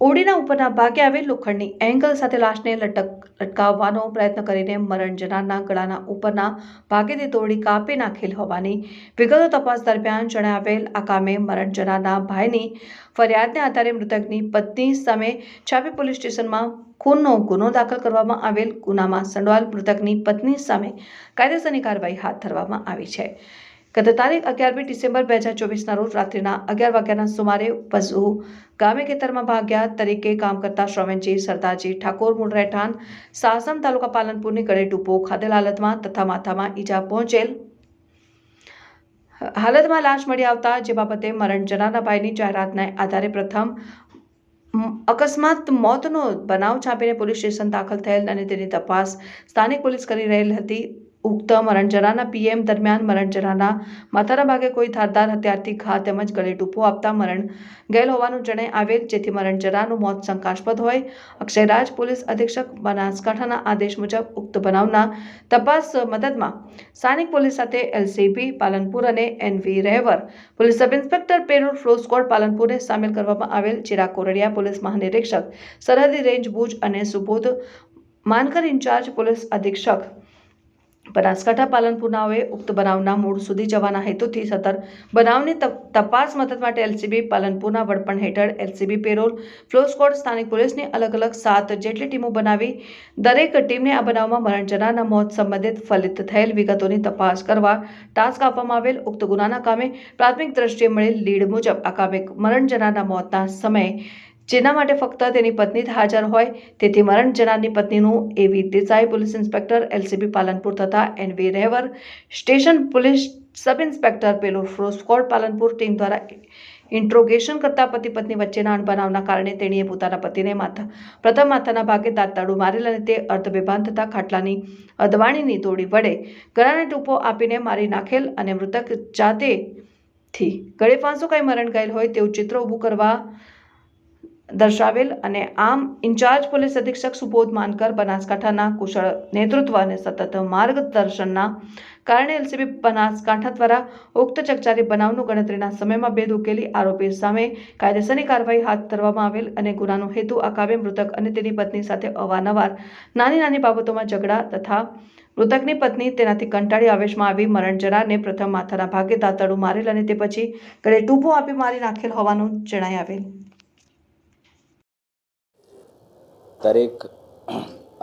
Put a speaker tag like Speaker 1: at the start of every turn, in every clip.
Speaker 1: ઓડીના ઉપરના ભાગે આવેલ લોખંડની એંગલ સાથે લાશને લટક, લટકાવવાનો પ્રયત્ન કરીને મરણ જનારના ગળાના ઉપરના ભાગેથી તોડી કાપી નાખેલ હોવાની વિગતો તપાસ દરમિયાન જણાવેલ આ કામે મરણ જનારના ભાઈની ફરિયાદને આધારે મૃતકની પત્ની સામે છાપી પોલીસ સ્ટેશનમાં ખૂનનો ગુનો દાખલ કરવામાં આવેલ ગુનામાં સંડોવાલ મૃતકની પત્ની સામે કાયદેસરની કાર્યવાહી હાથ ધરવામાં આવી છે. ગત તારીખ અગિયારમી ડિસેમ્બર બે હજાર ચોવીસના રોજ રાત્રિના અગિયાર વાગ્યાના સુમારે પશુ ગામે ખેતરમાં ભાગ્યા તરીકે કામ કરતા શ્રવણજી સરદારજી ઠાકોર મૂળ રહેઠાણ સાસમ તાલુકા પાલનપુરની ગળે ટૂંપો ખાધેલ હાલતમાં તથા માથામાં ઈજા પહોંચેલ. હાલતમાં લાશ મળી આવતા જે બાબતે મરણ ભાઈની જાહેરાતના આધારે પ્રથમ અકસ્માત મોતનો બનાવ છાપીને પોલીસ સ્ટેશન દાખલ થયેલ અને તેની તપાસ સ્થાનિક પોલીસ કરી રહેલ હતી. ઉક્ત મરણજરાના પીએમ દરમિયાન મરણજરાના માથાના ભાગે કોઈ ધારદાર હથિયારથી ઘા તેમજ ગળે ટૂંપો આપતા મરણ ગયેલ હોવાનું જણાઈ આવેલ, જેથી મરણજરાનું મોત શંકાસ્પદ હોય. અક્ષયરાજ પોલીસ અધિક્ષક બનાસકાંઠાના આદેશ મુજબ ઉક્ત બનાવના તપાસ મદદમાં સ્થાનિક પોલીસ સાથે એલસીબી, પાલનપુર અને N V Rahevar. Police sub inspector parole furlough squad પાલનપુરને સામેલ કરવામાં આવેલ ચિરાગ કોરડિયા પોલીસ મહાનિરીક્ષક સરહદી રેન્જ ભુજ અને સુબોધ માનકર ઇન્ચાર્જ પોલીસ અધિક્ષક બનાસકાંઠા પાલનપુરનાઓએ ઉક્ત બનાવના મૂળ સુધી જવાના હેતુથી સતર બનાવની તપ- તપાસ મદદ માટે એલસીબી પાલનપુરના વડપણ હેઠળ એલસીબી પેરોલ, ફ્લો સ્કોડ, સ્થાનિક પોલીસની અલગ અલગ સાત જેટલી ટીમો બનાવી, દરેક ટીમને આ બનાવમાં મરણ જનારના મોત સંબંધિત ફલિત થયેલ વિગતોની તપાસ કરવા ટાસ્ક આપવામાં આવેલ. ઉક્ત ગુનાના કામે પ્રાથમિક દ્રષ્ટિએ મળેલ લીડ મુજબ આ કામે મરણ જનારના મોતના સમયે જેના માટે ફક્ત તેની પત્ની જ હાજર હોય, તેથી મરણ જનારની પત્નીનું A V Desai police inspector, LCB Palanpur તથા N V Rahevar, station police sub inspector પેલું ફ્રોસ્કોડ પાલનપુર ટીમ દ્વારા ઇન્ટ્રોગેશન કરતા પતિ પત્ની વચ્ચેના અણબનાવના કારણે તેણીએ પોતાના પતિને માથા, પ્રથમ માથાના ભાગે દાંતતાડું મારેલ અને તે અર્ધબેભાન થતા ખાટલાની અદવાણીની તોડી વડે ગળાને ટૂંપો આપીને મારી નાખેલ અને મૃતક જાતે થી ગળે ફાંસો કાંઈ મરણ ગયેલ હોય તેવું ચિત્ર ઊભું કરવા દર્શાવેલ અને આમ ઇન્ચાર્જ પોલીસ અધિક્ષક સુબોધ માનકર બનાસકાંઠાના કુશળ નેતૃત્વ અને સતત માર્ગદર્શનના કારણે એલસીબી બનાસકાંઠા દ્વારા ઉક્ત ચકચારી બનાવનું ગણતરીના સમયમાં ભેદ ઉકેલી આરોપી સામે કાયદેસરની કાર્યવાહી હાથ ધરવામાં આવેલ અને ગુનાનો હેતુ આકાવે મૃતક અને તેની પત્ની સાથે અવારનવાર નાની નાની બાબતોમાં ઝઘડા તથા મૃતકની પત્ની તેનાથી કંટાળી આવેશમાં આવી મરણ જનારને પ્રથમ માથાના ભાગે દાંતડું મારેલ અને તે પછી ગળે ટૂંપો આપી મારી નાખેલ હોવાનું જણાઈ આવેલ.
Speaker 2: તારીખ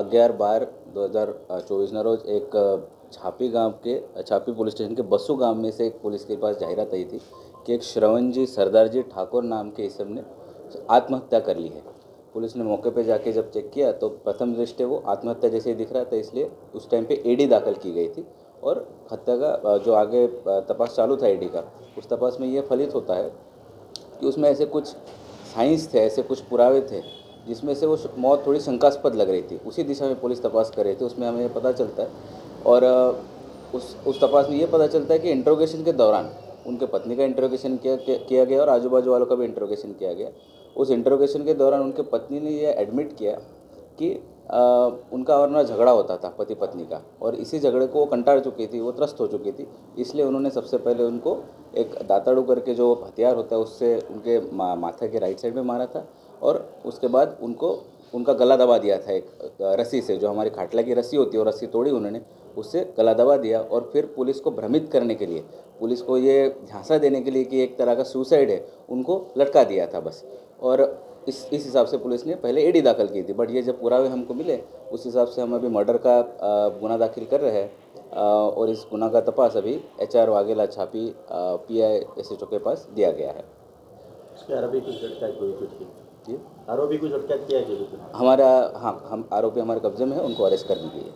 Speaker 2: અગિયાર બાર दो हज़ार चौबीस रोज एक छापी गांव के छापी पुलिस स्टेशन के बस्सू गांव में से एक पुलिस के पास जाहिरात आई थी कि एक श्रवण जी सरदार जी ठाकुर नाम के इसम ने आत्महत्या कर ली है पुलिस ने मौके पे जाके जब चेक किया तो प्रथम दृष्टि वो आत्महत्या जैसे ही दिख रहा था इसलिए उस टाइम पे एडी दाखिल की गई थी और हत्या का अ, जो आगे अ, तपास चालू था एडी का उस तपास में ये फलित होता है कि उसमें ऐसे कुछ साइंस थे ऐसे कुछ पुरावे थे जिसमें से वो मौत थोड़ी शंकास्पद लग रही थी। उसी दिशा में पुलिस तपास कर रही थी उसमें हमें पता चलता है। और उस उस तपास में ये पता चलता है कि इंट्रोगेशन के दौरान उनके पत्नी का इंट्रोगेशन किया किया गया और आजू बाजू वालों का भी इंट्रोगेशन किया गया। उस इंट्रोगेशन के दौरान उनके पत्नी ने यह एडमिट किया कि अ, उनका और ना झगड़ा होता था पति पत्नी का और इसी झगड़े को वो कंटाळ चुकी थी वो त्रस्त हो चुकी थी। इसलिए उन्होंने सबसे पहले उनको एक दाताड़ू करके जो हथियार होता है उससे उनके मा, माथे के राइट साइड में मारा था। और उसके बाद उनको, उनका गला दबा दिया था एक रस्सी से, जो हमारी खाटला की रस्सी होती है, वो रस्सी तोड़ी उन्होंने, उससे गला दबा दिया और फिर पुलिस को भ्रमित करने के लिए, पुलिस को ये झांसा देने के लिए कि एक तरह का सुसाइड है, उनको लटका दिया था बस। और इस इस हिसाब से पुलिस ने पहले एडी दाखिल की थी, बट ये जब पुरावे हमको मिले, उस हिसाब से हम अभी मर्डर का गुना दाखिल कर रहे हैं और इस गुना का तपास अभी H R Vaghela Chhapi P I S H O के पास दिया गया है।
Speaker 3: आरोपी कुछ आरोपी को हत्या किया
Speaker 2: हमारा हाँ हम, आरोपी हमारे कब्जे में है, उनको अरेस्ट कर दीजिए